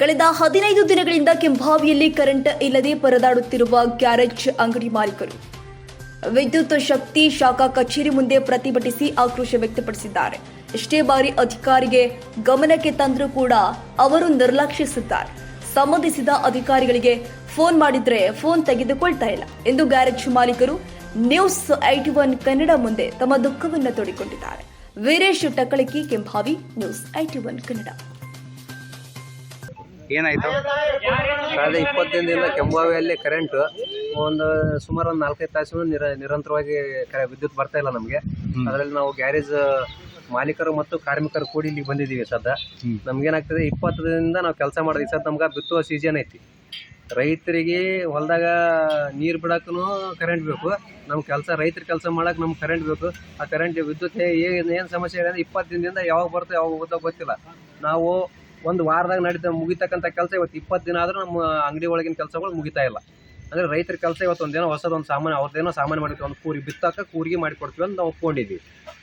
ಕಳೆದ ಹದಿನೈದು ದಿನಗಳಿಂದ ಕೆಂಭಾವಿಯಲ್ಲಿ ಕರೆಂಟ್ ಇಲ್ಲದೆ ಪರದಾಡುತ್ತಿರುವ ಗ್ಯಾರೇಜ್ ಅಂಗಡಿ ಮಾಲೀಕರು. ವಿದ್ಯುತ್ ಶಕ್ತಿ ಶಾಖಾ ಕಚೇರಿ ಮುಂದೆ ಪ್ರತಿಭಟಿಸಿ ಆಕ್ರೋಶ ವ್ಯಕ್ತಪಡಿಸಿದ್ದಾರೆ. ಎಷ್ಟೇ ಬಾರಿ ಅಧಿಕಾರಿಗೆ ಗಮನಕ್ಕೆ ತಂದರೂ ಕೂಡ ಅವರು ನಿರ್ಲಕ್ಷಿಸಿದ್ದಾರೆ ಸಂಬಂಧಿಸಿದ ಅಧಿಕಾರಿಗಳಿಗೆ ಫೋನ್ ಮಾಡಿದ್ರೆ ಫೋನ್ ತೆಗೆದುಕೊಳ್ತಾ ಇಲ್ಲ. ಎಂದು ಗ್ಯಾರೇಜ್ ಮಾಲೀಕರು ನ್ಯೂಸ್ ಐಟಿ ಒನ್ ಕನ್ನಡ ಮುಂದೆ ತಮ್ಮ ದುಃಖವನ್ನು ತೋಡಿಕೊಂಡಿದ್ದಾರೆ. Veeresh Takalaki, Kembhavi, news IT one Kannada. ಏನಾಯ್ತು? ಕಳೆದ ಇಪ್ಪತ್ತು ದಿನದಿಂದ ಕೆಂಬಾವಿಯಲ್ಲಿ ಕರೆಂಟ್ ಒಂದು ಸುಮಾರು ಒಂದು ನಾಲ್ಕೈದು ತಾಸು ನಿರ ನಿರಂತರವಾಗಿ ಕ- ವಿದ್ಯುತ್ ಬರ್ತಾ ಇಲ್ಲ ನಮಗೆ. ಅದರಲ್ಲಿ ನಾವು ಗ್ಯಾರೇಜ್ ಮಾಲೀಕರು ಮತ್ತು ಕಾರ್ಮಿಕರು ಕೂಡಿ ಇಲ್ಲಿಗೆ ಬಂದಿದ್ದೀವಿ ಸದ್ದ ನಮ್ಗೇನಾಗ್ತದೆ ಇಪ್ಪತ್ತು ದಿನದಿಂದ ನಾವು ಕೆಲಸ ಮಾಡೋದು ಈ ನಮ್ಗೆ ಬಿತ್ತುವ ಸೀಸನ್ ಐತಿ. ರೈತರಿಗೆ ಹೊಲದಾಗ ನೀರು ಬಿಡೋಕ್ಕೂ ಕರೆಂಟ್ ಬೇಕು. ನಮ್ಮ ಕೆಲಸ ರೈತರ ಕೆಲಸ ಮಾಡಕ್ಕೆ ನಮ್ಗೆ ಕರೆಂಟ್ ಬೇಕು. ಆ ಕರೆಂಟ್ ವಿದ್ಯುತ್ ಏನು ಏನು ಸಮಸ್ಯೆ ಇದೆ ಅಂದರೆ ಇಪ್ಪತ್ತು ದಿನದಿಂದ ಯಾವಾಗ ಬರ್ತೋ ಯಾವಾಗ ಹೋಗುತ್ತೋ ಗೊತ್ತಿಲ್ಲ. ನಾವು ಒಂದು ವಾರದಾಗ ನಡೀತ ಮುಗಿತಕ್ಕಂಥ ಕೆಲಸ ಇವತ್ತು ಇಪ್ಪತ್ತು ದಿನ ಆದರೂ ನಮ್ಮ ಅಂಗಡಿ ಒಳಗಿನ ಕೆಲಸಗಳು ಮುಗಿತಾ ಇಲ್ಲ. ಅಂದರೆ ರೈತರ ಕೆಲಸ ಇವತ್ತು ಒಂದೇನೋ ಹೊಸದೊಂದು ಸಾಮಾನು ಅವ್ರದ್ದೇನೋ ಸಾಮಾನು ಮಾಡಿ ಒಂದು ಕೂರಿ ಬಿತ್ತಕ್ಕೆ ಕೂರಿಗೆ ಮಾಡಿಕೊಡ್ತೀವಿ ಅಂತ ನಾವು ಒಪ್ಕೊಂಡಿದ್ವಿ.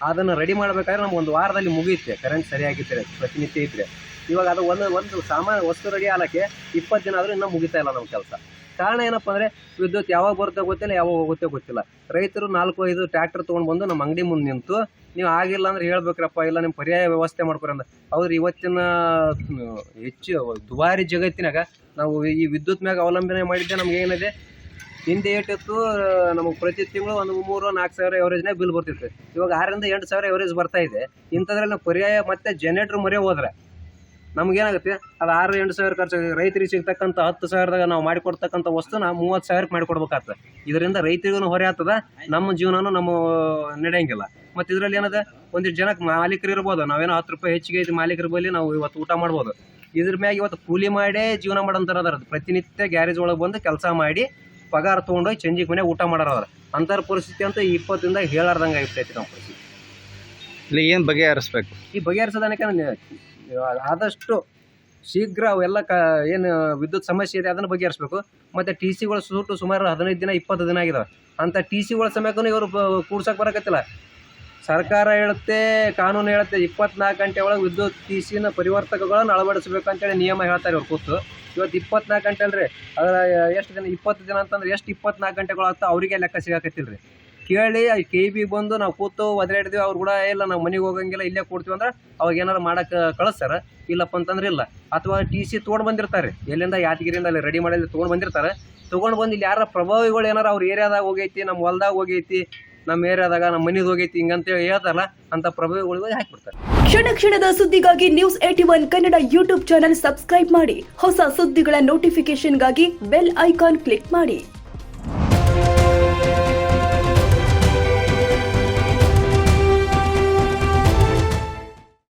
ಅದನ್ನು ರೆಡಿ ಮಾಡಬೇಕಾದ್ರೆ ನಮ್ಗೆ ಒಂದು ವಾರದಲ್ಲಿ ಮುಗಿಯುತ್ತೆ. ಕರೆಂಟ್ ಸರಿಯಾಗಿದ್ದರೆ ಪ್ರತಿನಿತ್ಯ ಇದ್ದರೆ ಇವಾಗ ಅದು ಒಂದು ಒಂದು ಸಾಮಾನು, ವಸ್ತು ರೆಡಿ ಆಗಕ್ಕೆ ಇಪ್ಪತ್ತು ದಿನ ಆದರೂ ಇನ್ನೂ ಮುಗಿತಾ ಇಲ್ಲ ನಮ್ಮ ಕೆಲಸ. ಕಾರಣ ಏನಪ್ಪ ಅಂದರೆ ವಿದ್ಯುತ್ ಯಾವಾಗ ಬರುತ್ತೋ ಗೊತ್ತಿಲ್ಲ, ಯಾವಾಗ ಹೋಗುತ್ತೋ ಗೊತ್ತಿಲ್ಲ. ರೈತರು ನಾಲ್ಕು, ಐದು ಟ್ರ್ಯಾಕ್ಟರ್ ತೊಗೊಂಡು ಬಂದು ನಮ್ಮ ಅಂಗಡಿ ಮುಂದೆ ನಿಂತು, ನೀವು ಆಗಿಲ್ಲ ಅಂದ್ರೆ ಹೇಳ್ಬೇಕ್ರಪ್ಪ, ಇಲ್ಲ ನಿಮ್ಮ ಪರ್ಯಾಯ ವ್ಯವಸ್ಥೆ ಮಾಡ್ಕೊರಿ ಅಂತ ಅವ್ರು ಇವತ್ತಿನ ಹೆಚ್ಚು ದುಬಾರಿ ಜಗತ್ತಿನಾಗ ನಾವು ಈ ವಿದ್ಯುತ್ ಮ್ಯಾಗ ಅವಲಂಬನೆ ಮಾಡಿದ್ದೆ ನಮ್ಗೆ ಏನಿದೆ? ಹಿಂದೆ ಏಟಿತ್ತು, ನಮಗೆ ಪ್ರತಿ ತಿಂಗಳು ಒಂದು ಮೂರು, ನಾಲ್ಕು ಸಾವಿರ ಎವರೇಜ್ನೇ ಬಿಲ್ ಬರ್ತಿತ್ತು. ಇವಾಗ ಆರರಿಂದ ಎಂಟು ಸಾವಿರ ಎವರೇಜ್ ಬರ್ತಾ ಇದೆ. ಇಂಥದ್ರಲ್ಲಿ ಪರ್ಯಾಯ ಮತ್ತೆ ಜನರೇಟ್ರ್ ಮೊರೆ ಹೋದ್ರೆ ನಮ್ಗೇನಾಗುತ್ತೆ? ಅದು ಆರು ಎಂಟು ಸಾವಿರ ಖರ್ಚು ರೈತರಿಗೆ ಸಿಗ್ತಕ್ಕಂಥ ಹತ್ತು ಸಾವಿರದಾಗ ನಾವು ಮಾಡಿಕೊಡ್ತಕ್ಕಂಥ ವಸ್ತುನ ಮೂವತ್ತು ಸಾವಿರಕ್ಕೆ ಮಾಡಿಕೊಡ್ಬೇಕಾಗ್ತದೆ. ಇದರಿಂದ ರೈತರಿಗೂ ಹೊರೆ ಆಗ್ತದೆ ನಮ್ಮ ಜೀವನನೂ ನಮ್ಮ ನಡೆಯಂಗಿಲ್ಲ. ಮತ್ತು ಇದರಲ್ಲಿ ಏನದ? ಒಂದಿಷ್ಟು ಜನಕ್ಕೆ ಮಾಲೀಕರು ಇರ್ಬೋದು. ನಾವೇನೋ ಹತ್ತು ರೂಪಾಯಿ ಹೆಚ್ಚಿಗೆ ಐತಿ ಮಾಲೀಕರ ಬಳಿ ನಾವು ಇವತ್ತು ಊಟ ಮಾಡ್ಬೋದು. ಇದ್ರ ಮ್ಯಾಗ ಇವತ್ತು ಕೂಲಿ ಮಾಡೇ ಜೀವನ ಮಾಡೋಂಥರ ಅದಾರ ಪ್ರತಿನಿತ್ಯ ಗ್ಯಾರೇಜ್ ಒಳಗೆ ಬಂದು ಕೆಲಸ ಮಾಡಿ ಪಗಾರ ತೊಗೊಂಡೋಗಿ ಚಂಜಿಗೆ ಮನೆ ಊಟ ಮಾಡೋರವ್ರ ಅಂಥರ ಪರಿಸ್ಥಿತಿ ಅಂತ ಇಪ್ಪತ್ತಿಂದ ಹೇಳಾರ್ದಂಗೆ ಆಗಿರ್ತೈತಿ ನಮ್ಮ ಪರಿಸ್ಥಿತಿ. ಇಲ್ಲಿ ಏನು ಬಗೆಹರಿಸ್ಬೇಕು? ಈ ಬಗೆಹರಿಸೋದಕ್ಕೆ ಆದಷ್ಟು ಶೀಘ್ರ ಅವೆಲ್ಲ ಕ, ಏನು ವಿದ್ಯುತ್ ಸಮಸ್ಯೆ ಇದೆ, ಅದನ್ನು ಬಗೆಹರಿಸ್ಬೇಕು. ಮತ್ತು ಟಿ ಸಿಗಳು ಸುಟ್ಟು ಸುಮಾರು ಹದಿನೈದು ದಿನ, ಇಪ್ಪತ್ತು ದಿನ ಆಗಿದಾವೆ. ಅಂಥ ಟಿ ಸಿಗಳ ಸಮಯಕ್ಕೂ ಇವರು ಕೂಡ್ಸೋಕೆ ಬರಕತ್ತಿಲ್ಲ. ಸರ್ಕಾರ ಹೇಳುತ್ತೆ, ಕಾನೂನು ಹೇಳುತ್ತೆ, ಇಪ್ಪತ್ನಾಲ್ಕು ಗಂಟೆ ಒಳಗೆ ವಿದ್ಯುತ್ ಟಿ ಸಿನ ಪರಿವರ್ತಕಗಳನ್ನು ಅಳವಡಿಸಬೇಕು ಅಂತೇಳಿ ನಿಯಮ ಹೇಳ್ತಾರೆ ಇವ್ರು ಕೂತು. ಇವತ್ತು ಇಪ್ಪತ್ನಾಲ್ಕು ಗಂಟೆ ಅಲ್ರಿ. ಅದರ ಎಷ್ಟು ದಿನ, ಇಪ್ಪತ್ತು ದಿನ ಅಂತಂದ್ರೆ ಎಷ್ಟು ಇಪ್ಪತ್ನಾಲ್ಕು ಗಂಟೆಗಳು ಆಗ್ತಾ ಅವರಿಗೆ ಲೆಕ್ಕ ಸಿಗಾಕತ್ತಿಲ್ಲ ರೀ ಕೇಳಿ ಕೆ ಬಿ ಬಂದು ನಾವು ಕೂತು ಒದರಾಡಿದ್ವಿ ಅವ್ರು ಕೂಡ ಇಲ್ಲ, ನಾವು ಮನೆಗೆ ಹೋಗಂಗಿಲ್ಲ, ಇಲ್ಲೇ ಕೊಡ್ತೀವಿ ಅಂದ್ರೆ ಅವಾಗ ಏನಾರು ಮಾಡೋಕೆ ಕಳಿಸ್ತಾರ ಇಲ್ಲಪ್ಪ ಅಂತಂದ್ರೆ ಇಲ್ಲ. ಅಥವಾ ಟಿ ಸಿ ತೊಗೊಂಡು ಬಂದಿರ್ತಾರೆ. ಎಲ್ಲಿಂದ ಯಾದಗಿರಿಯಿಂದ ಅಲ್ಲಿ ರೆಡಿ ಮಾಡಿ ತೊಗೊಂಡು ಬಂದಿರ್ತಾರೆ. ತೊಗೊಂಡು ಬಂದು ಇಲ್ಲಿ ಯಾರ ಪ್ರಭಾವಿಗಳು ಏನಾರು ಅವ್ರ ಏರಿಯಾದಾಗ ಹೋಗೈತಿ ನಮ್ಮ ಹೊಲ್ದಾಗ ಹೋಗೈತಿ ನಮ್ಮ ಏರಿಯಾದಾಗ ನಮ್ಮ ಮನೆದು ಹೋಗೈತಿ ಹಿಂಗಂತೇಳಿ ಹೇಳ್ತಾರಲ್ಲ, ಅಂತ ಪ್ರಭಾವಿಗಳಿಗೆ ಹಾಕಿಬಿಡ್ತಾರೆ. ಕ್ಷಣ ಕ್ಷಣದ ಸುದ್ದಿಗಾಗಿ news eighty one Kannada YouTube channel subscribe ಮಾಡಿ. ಹೊಸ ಸುದ್ದಿಗಳ ನೋಟಿಫಿಕೇಶನ್ಗಾಗಿ ಬೆಲ್ ಐಕಾನ್ ಕ್ಲಿಕ್ ಮಾಡಿ.